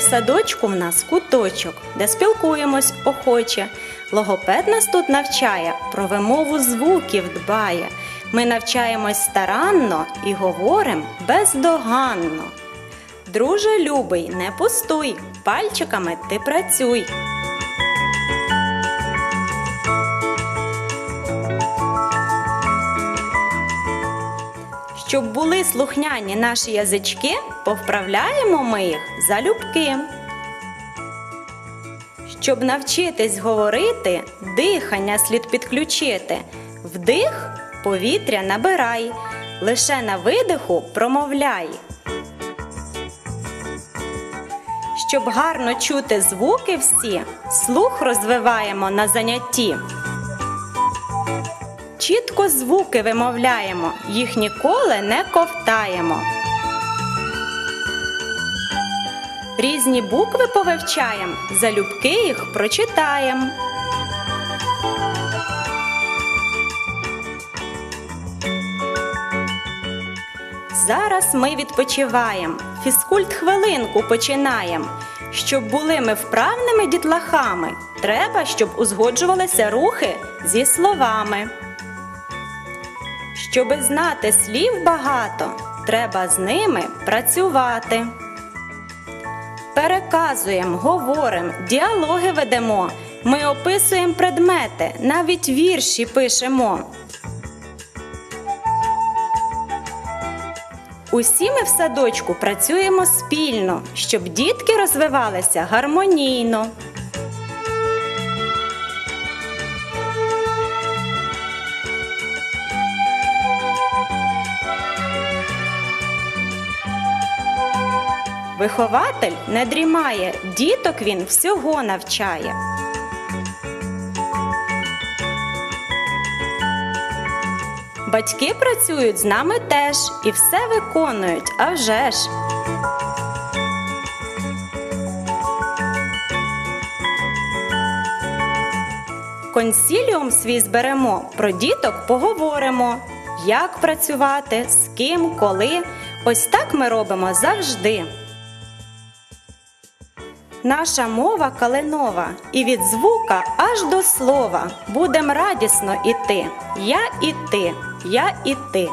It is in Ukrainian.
садочку в нас куточок, де спілкуємось охоче. Логопед нас тут навчає, про вимову звуків дбає. Ми навчаємось старанно і говорим бездоганно. Друже любий, не пустуй, пальчиками ти працюй. Щоб були слухняні наші язички, повправляємо ми їх залюбки. Щоб навчитись говорити, дихання слід підключити. Вдих повітря набирай, лише на видиху промовляй. Щоб гарно чути звуки всі, слух розвиваємо на занятті. Чітко звуки вимовляємо, їх ніколи не ковтаємо. Різні букви повивчаємо, залюбки їх прочитаємо. Зараз ми відпочиваємо, фізкульт хвилинку починаємо. Щоб були ми вправними дітлахами, треба, щоб узгоджувалися рухи зі словами. Щоби знати слів багато, треба з ними працювати. Переказуємо, говоримо, діалоги ведемо. Ми описуємо предмети, навіть вірші пишемо. Усі ми в садочку працюємо спільно, щоб дітки розвивалися гармонійно. Вихователь не дрімає, діток він всього навчає. Батьки працюють з нами теж і все виконують, а вже ж. Консіліум свій зберемо, про діток поговоримо. Як працювати, з ким, коли. Ось так ми робимо завжди. Наша мова каленова, і від звука аж до слова будем радісно іти. Я і ти, я і ти.